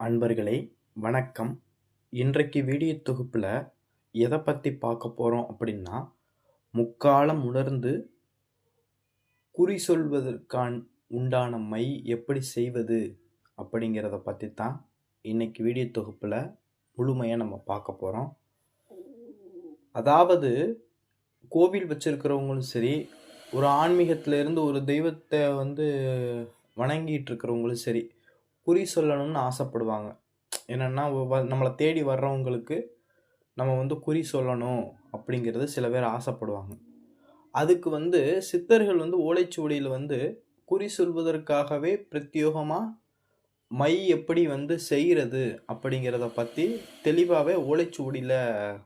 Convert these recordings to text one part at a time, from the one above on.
அன்பர்களே வணக்கம். இன்றைக்கு வீடியோ தொகுப்பில் எதை பற்றி பார்க்க போகிறோம் அப்படின்னா முக்காலம் உணர்ந்து குறி சொல்வதற்கான் உண்டான மை எப்படி செய்வது அப்படிங்கிறத பற்றி தான் இன்றைக்கி வீடியோ தொகுப்பில் முழுமையாக நம்ம பார்க்க போகிறோம் அதாவது கோவில் வச்சுருக்கிறவங்களும் சரி ஒரு ஆன்மீகத்திலேருந்து ஒரு தெய்வத்தை வந்து வணங்கிட்டு இருக்கிறவங்களும் சரி குறி சொல்லணும்னு ஆசைப்படுவாங்க. என்னென்னா நம்மளை தேடி வர்றவங்களுக்கு நம்ம வந்து குறி சொல்லணும் அப்படிங்கிறது சில பேர் ஆசைப்படுவாங்க. அதுக்கு வந்து சித்தர்கள் வந்து ஓலைச்சுவடியில் வந்து குறி சொல்வதற்காகவே பிரத்யோகமாக மை எப்படி வந்து செய்கிறது அப்படிங்கிறத பற்றி தெளிவாகவே ஓலைச்சுவடியில்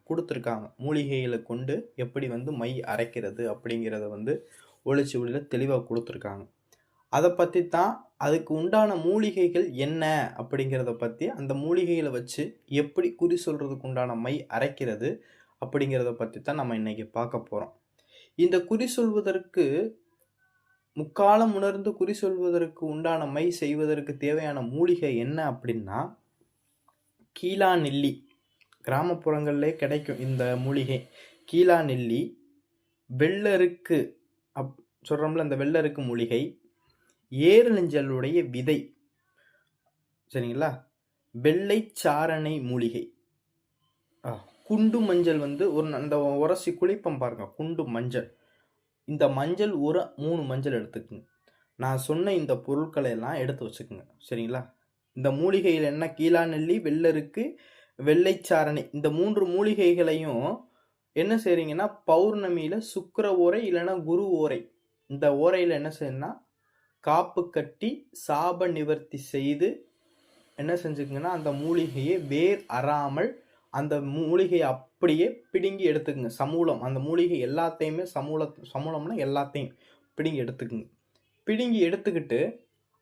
கொடுத்துருக்காங்க. மூலிகைகளை கொண்டு எப்படி வந்து மை அரைக்கிறது அப்படிங்கிறத வந்து ஓலைச்சுவடியில் தெளிவாக கொடுத்துருக்காங்க. அதை பற்றி தான் அதுக்கு உண்டான மூலிகைகள் என்ன அப்படிங்கிறத பற்றி அந்த மூலிகைகளை வச்சு எப்படி குறி சொல்கிறதுக்கு உண்டான மை அரைக்கிறது அப்படிங்கிறத பற்றி தான் நம்ம இன்றைக்கி பார்க்க போகிறோம் இந்த குறி சொல்வதற்கு முக்காலம் உணர்ந்து குறி சொல்வதற்கு உண்டான மை செய்வதற்கு தேவையான மூலிகை என்ன அப்படின்னா கீழா நெல்லி. கிராமப்புறங்களிலே கிடைக்கும் இந்த மூலிகை. கீழா நெல்லி வெள்ளருக்கு அப் சொல்கிறோம்ல அந்த வெள்ளருக்கு மூலிகை. ஏறுநெஞ்சலுடைய விதை. சரிங்களா? வெள்ளை சாரணை மூலிகை. ஆ, குண்டு மஞ்சள் வந்து ஒரு அந்த உரசி குளிப்பம் பாருங்க குண்டு மஞ்சள். இந்த மஞ்சள் ஒரு மூணு மஞ்சள் எடுத்துக்குங்க. நான் சொன்ன இந்த பொருட்களை எல்லாம் எடுத்து வச்சுக்கோங்க. சரிங்களா? இந்த மூலிகையில் என்ன? கீழா நெல்லி வெள்ளருக்கு வெள்ளைச்சாரணை இந்த மூன்று மூலிகைகளையும் என்ன செய்றீங்கன்னா பௌர்ணமியில் சுக்கர ஓரை இல்லைன்னா குரு ஓரை. இந்த ஓரையில் என்ன செய்யணும்னா காப்பு கட்டி சாப நிவர்த்தி செய்து என்ன செஞ்சுக்குங்கன்னா அந்த மூலிகையை வேர் அறாமல் அந்த மூலிகையை அப்படியே பிடுங்கி எடுத்துக்குங்க. சமூலம். அந்த மூலிகை எல்லாத்தையுமே சமூல சமூலம்னா எல்லாத்தையும் பிடுங்கி எடுத்துக்குங்க. பிடுங்கி எடுத்துக்கிட்டு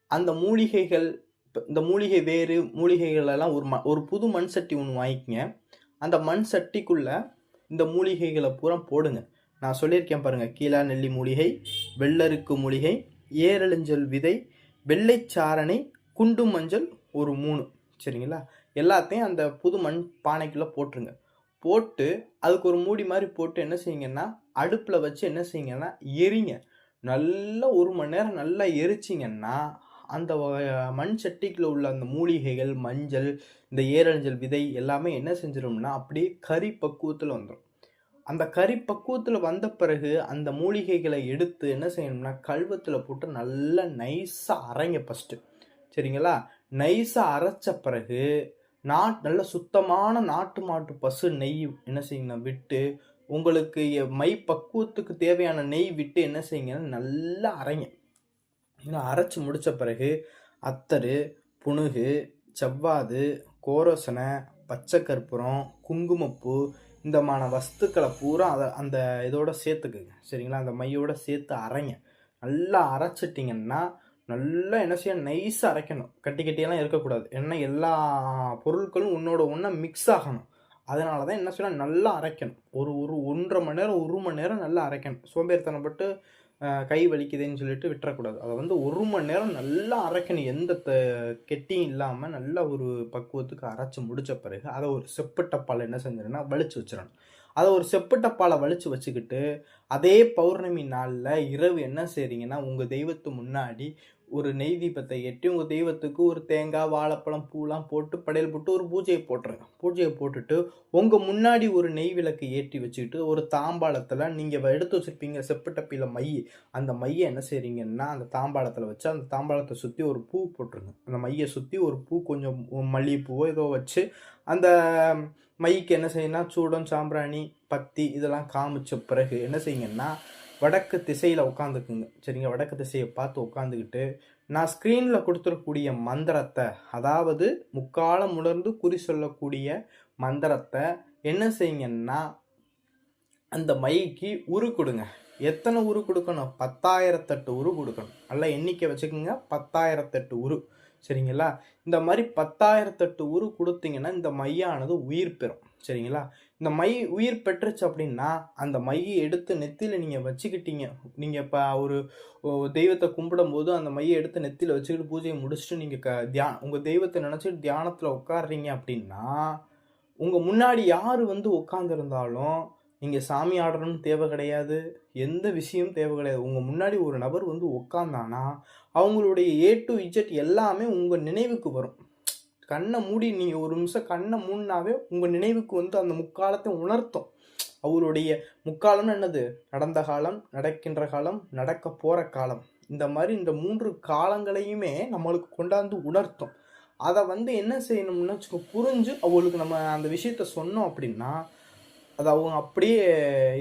அந்த மூலிகைகள் இந்த மூலிகை வேறு மூலிகைகள் எல்லாம் ஒரு ம ஒரு புது மண் சட்டி ஒன்று வாங்கிக்கங்க. அந்த மண் சட்டிக்குள்ளே இந்த மூலிகைகளை பூரா போடுங்க. நான் சொல்லியிருக்கேன் பாருங்கள் கீழா நெல்லி மூலிகை வெள்ளருக்கு மூலிகை ஏரழிஞ்சல் விதை வெள்ளைச்சாரணை குண்டு மஞ்சள் ஒரு மூணு. சரிங்களா? எல்லாத்தையும் அந்த புது மண் பானைக்குள்ளே போட்டுருங்க. போட்டு அதுக்கு ஒரு மூடி மாதிரி போட்டு என்ன செய்யுங்கன்னா அடுப்பில் வச்சு என்ன செய்யுங்கன்னா எரிங்க. நல்லா ஒரு மணி நேரம் நல்லா எரிச்சிங்கன்னா அந்த மண் சட்டிக்குள்ள உள்ள அந்த மூலிகைகள் மஞ்சள் இந்த ஏரஞ்சல் விதை எல்லாமே என்ன செஞ்சிடும்னா அப்படியே கறி பக்குவத்தில் வந்துடும் அந்த கறி பக்குவத்தில் வந்த பிறகு அந்த மூலிகைகளை எடுத்து என்ன செய்யணும்னா கல்வத்தில் போட்டு நல்லா நைஸாக அரைங்க ஃபஸ்ட்டு சரிங்களா? நைஸாக அரைச்ச பிறகு நாட் நல்ல சுத்தமான நாட்டு மாட்டு பசு நெய் என்ன செய்யணும்? விட்டு உங்களுக்கு எ- மை பக்குவத்துக்கு தேவையான நெய் விட்டு என்ன செய்யுங்கன்னா நல்லா அரைங்க. இன்னும் அரைச்சி முடித்த பிறகு அத்தரு புணுகு செவ்வாது கோரோசனை பச்சை கற்பூரம் குங்குமப்பூ இந்தமான வஸ்துக்களை பூரா அதை அந்த இதோட சேர்த்துக்குங்க. சரிங்களா? அந்த மையோட சேர்த்து அரைங்க. நல்லா அரைச்சிட்டிங்கன்னா நல்லா என்ன செய்ய நைஸாக அரைக்கணும். கட்டி கட்டியெல்லாம் இருக்கக்கூடாது. ஏன்னா எல்லா பொருட்களும் உன்னோட ஒன்றா மிக்ஸ் ஆகணும். அதனால தான் என்ன செய்யணும்? நல்லா அரைக்கணும். ஒரு ஒரு ஒன்றரை மணி நேரம் ஒரு மணி நேரம் நல்லா அரைக்கணும். சோம்பேறித்தனப்பட்டு கை வலிக்குதுன்னு சொல்லிட்டு விட்டுறக்கூடாது. அதை வந்து ஒரு மணி நேரம் நல்லா அரைக்கணும் எந்த த- கெட்டியும் இல்லாமல் நல்லா ஒரு பக்குவத்துக்கு அரைச்சி முடித்த பிறகு அதை ஒரு செப்பட்டப்பால் என்ன செஞ்சிடணும்னா வலிச்சு வச்சிடணும் அதை ஒரு செப்பட்டப்பாலை வலிச்சு வச்சுக்கிட்டு அதே பௌர்ணமி நாளில் இரவு என்ன செய்கிறீங்கன்னா உங்கள் தெய்வத்து முன்னாடி ஒரு நெய் தீபத்தை எட்டி உங்கள் தெய்வத்துக்கு ஒரு தேங்காய் வாழைப்பழம் பூலாம் போட்டு படையல் போட்டு ஒரு பூஜையை போட்டுருங்க. பூஜையை போட்டுட்டு உங்கள் முன்னாடி ஒரு நெய் விளக்கு ஏற்றி வச்சுக்கிட்டு ஒரு தாம்பாளத்தில் நீங்கள் எடுத்து வச்சுருப்பீங்க செப்பட்டப்பியில் மை. அந்த மையை என்ன செய்கிறீங்கன்னா அந்த தாம்பாளத்தில் வச்சு அந்த தாம்பாளத்தை சுற்றி ஒரு பூ போட்டுருங்க. அந்த மையை சுற்றி ஒரு பூ கொஞ்சம் மல்லிகைப்பூவோ ஏதோ வச்சு அந்த மைக்கு என்ன செய்யணும்னா சூடம் சாம்பிராணி பத்தி இதெல்லாம் காமிச்ச பிறகு என்ன செய்யுங்கன்னா வடக்கு திசையில் உட்காந்துக்குங்க சரிங்க? வடக்கு திசையை பார்த்து உட்காந்துக்கிட்டு நான் ஸ்க்ரீனில் கொடுத்துருக்கக்கூடிய மந்திரத்தை அதாவது முக்காலம் உணர்ந்து குறி சொல்லக்கூடிய மந்திரத்தை என்ன செய்யுங்கன்னா அந்த மைக்கு உரு கொடுங்க. எத்தனை உரு கொடுக்கணும்? பத்தாயிரத்தெட்டு உரு கொடுக்கணும். நல்லா எண்ணிக்கை வச்சுக்கோங்க. பத்தாயிரத்தெட்டு உரு. சரிங்களா? இந்த மாதிரி பத்தாயிரத்தெட்டு உரு கொடுத்தீங்கன்னா இந்த மையானது உயிர் பெறும். சரிங்களா? இந்த மை உயிர் பெற்றுச்சு அப்படின்னா அந்த மையை எடுத்து நெத்தியில் நீங்கள் வச்சுக்கிட்டீங்க. நீங்கள் இப்போ ஒரு தெய்வத்தை கும்பிடும் போது அந்த மையை எடுத்து நெத்தியில் வச்சுக்கிட்டு பூஜையை முடிச்சுட்டு நீங்கள் க தியா உங்கள் தெய்வத்தை நினச்சிட்டு தியானத்தில் உட்காடுறீங்க அப்படின்னா உங்கள் முன்னாடி யார் வந்து உட்காந்துருந்தாலும் நீங்கள் சாமி ஆடணும்னு தேவை கிடையாது. எந்த விஷயம் தேவை கிடையாது. உங்கள் முன்னாடி ஒரு நபர் வந்து உட்காந்தானா அவங்களுடைய ஏ டு இஜெட் எல்லாமே உங்கள் நினைவுக்கு வரும். கண்ணை மூடி நீங்கள் ஒரு நிமிஷம் கண்ணை மூடினாவே உங்கள் நினைவுக்கு வந்து அந்த முக்காலத்தை உணர்த்தும். அவருடைய முக்காலம்னு என்னது? நடந்த காலம் நடக்கின்ற காலம் நடக்க போகிற காலம். இந்த மாதிரி இந்த மூன்று காலங்களையுமே நம்மளுக்கு கொண்டாந்து உணர்த்தும். அதை வந்து என்ன செய்யணும்னு வச்சுக்கோ புரிஞ்சு அவங்களுக்கு நம்ம அந்த விஷயத்த சொன்னோம் அப்படின்னா அதை அவங்க அப்படியே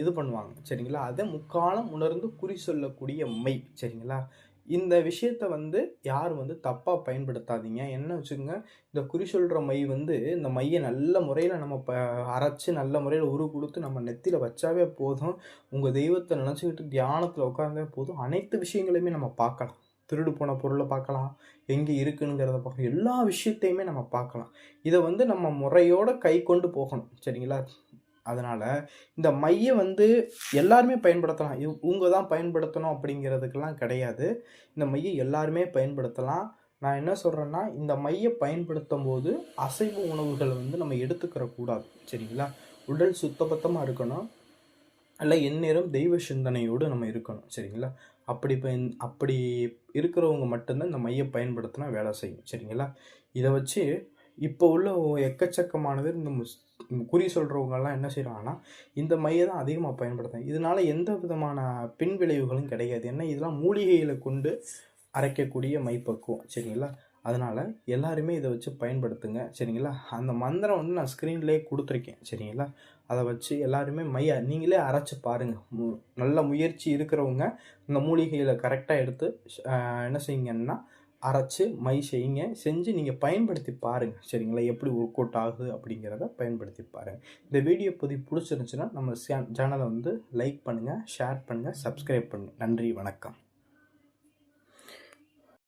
இது பண்ணுவாங்க சரிங்களா? அதை முக்காலம் உணர்ந்து குறி சொல்லக்கூடிய மை சரிங்களா? இந்த விஷயத்த வந்து யாரும் வந்து தப்பாக பயன்படுத்தாதீங்க. என்ன வச்சுக்கோங்க இந்த குறி சொல்கிற மை வந்து இந்த மையை நல்ல முறையில் நம்ம ப அரைச்சி நல்ல முறையில் உரு கொடுத்து நம்ம நெத்தியில் வச்சாவே போதும். உங்கள் தெய்வத்தை நினச்சிக்கிட்டு தியானத்தில் உட்காந்தே போதும். அனைத்து விஷயங்களையுமே நம்ம பார்க்கலாம். திருடு போன பொருளை பார்க்கலாம். எங்கே இருக்குங்கிறத பார்க்கலாம். எல்லா விஷயத்தையுமே நம்ம பார்க்கலாம். இதை வந்து நம்ம முறையோட கை கொண்டு போகணும் சரிங்களா? அதனால் இந்த மையை வந்து எல்லாருமே பயன்படுத்தலாம். இவங்க தான் பயன்படுத்தணும் அப்படிங்கிறதுக்கெல்லாம் கிடையாது. இந்த மையை எல்லாருமே பயன்படுத்தலாம். நான் என்ன சொல்கிறேன்னா இந்த மையை பயன்படுத்தும் போது அசைவ உணவுகளை வந்து நம்ம எடுத்துக்கிற கூடாது. சரிங்களா? உடல் சுத்தபத்தமாக இருக்கணும். அல்ல எந்நேரம் தெய்வ சிந்தனையோடு நம்ம இருக்கணும். சரிங்களா? அப்படி பயன் அப்படி இருக்கிறவங்க மட்டும்தான் இந்த மையை பயன்படுத்தினா வேலை செய்யும். சரிங்களா? இதை வச்சு இப்போ உள்ள எக்கச்சக்கமானது இந்த முஸ் குறி சொல்கிறவங்கெல்லாம் என்ன செய்கிறாங்கன்னா இந்த மையை தான் அதிகமாக பயன்படுத்துறாங்க. இதனால் எந்த விதமான பின் விளைவுகளும் கிடையாது. ஏன்னா இதெல்லாம் மூலிகைகளை கொண்டு அரைக்கக்கூடிய மைப்பக்குவம். சரிங்களா? அதனால் எல்லாருமே இதை வச்சு பயன்படுத்துங்க. சரிங்களா? அந்த மந்திரம் வந்து நான் ஸ்க்ரீன்லேயே கொடுத்துருக்கேன். சரிங்களா? அதை வச்சு எல்லாருமே மைய நீங்களே அரைச்சி பாருங்கள் நல்ல முயற்சி இருக்கிறவங்க இந்த மூலிகைகளை கரெக்டாக எடுத்து என்ன செய்யுங்கன்னா அரைச்சி மை செய்யுங்க. செஞ்சு நீங்கள் பயன்படுத்தி பாருங்கள் சரிங்களா? எப்படி ஒர்க் அவுட் ஆகுது அப்படிங்கிறத பயன்படுத்தி பாருங்கள் இந்த வீடியோ பற்றி பிடிச்சிருந்துச்சுன்னா நம்ம சேனலை வந்து லைக் பண்ணுங்கள் ஷேர் பண்ணுங்கள் சப்ஸ்கிரைப் பண்ணுங்கள் நன்றி வணக்கம்.